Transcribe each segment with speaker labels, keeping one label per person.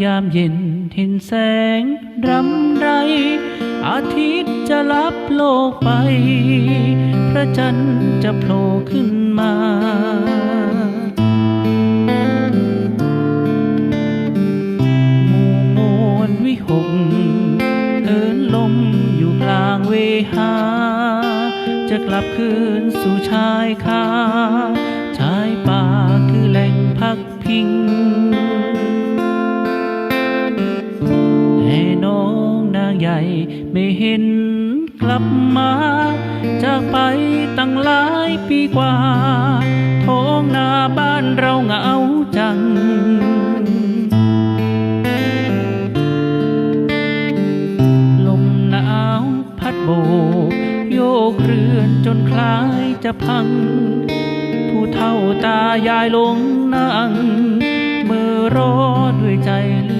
Speaker 1: ายามเย็นเห็นแสงรำไร อาทิตย์จะลับโลกไป พระจันทร์จะโผล่ขึ้นมาหมู่มวลวิหกเอินลมอยู่กลางเวหา จะกลับคืนสู่ชายคาชายป่าคือแหล่งพักพิง ใหญ่ไม่เห็นกลับมา จากไปตั้งหลายปีกว่าท้องนาบ้านเราเหงาจังลมหนาวพัดโบโยกเรือนจนคล้ายจะพัง ผู้เฒ่าตายายลงนั่งเมื่อรอด้วยใจลื่นล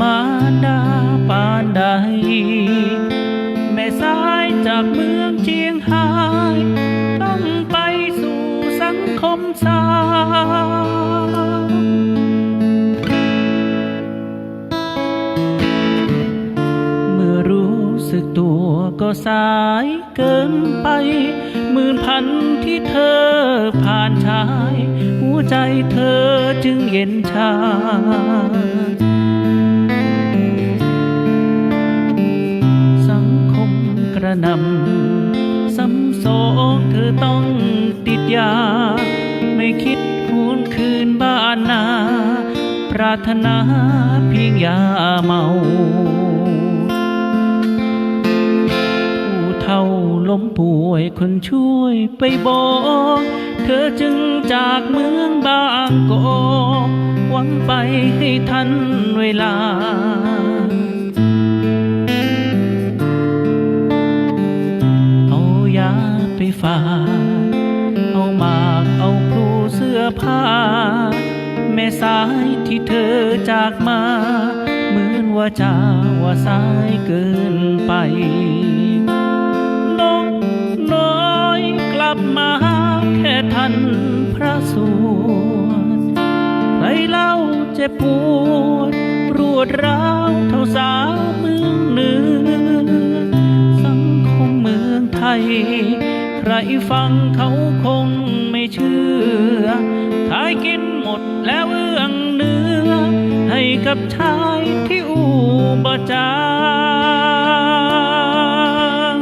Speaker 1: มาดาปานใด แม่สายจากเมืองเชียงหาย ต้องไปสู่สังคมสาวเมื่อรู้สึกตัวก็สายเกินไปหมื่นพันที่เธอผ่านชาย หัวใจเธอจึงเย็นชา ระนำซ้ำสองเธอต้องติดยา ไม่คิดหวนคืนบ้านนา ปรารถนาเพียงยาเมาผู้เท่าล้มป่วยคนช่วยไปบอก เธอจึงจากเมืองบางกอกหวังไปให้ทันเวลา ฝาเอาหมากเอาพลูเสื้อผ้า แม่สายที่เธอจากมา เหมือนว่าจาว่าสายเกินไปน้องน้อยกลับมาแค่ทันพระสวดใครเล่าเจ็บปวดรวดร้าวเท่าสาวเมืองเหนือสังคมเมืองไทย รฟังเขาคงไม่เชื่อขายกินหมดแล้วเอื้องเนื้อ ให้กับชายที่อูบจาง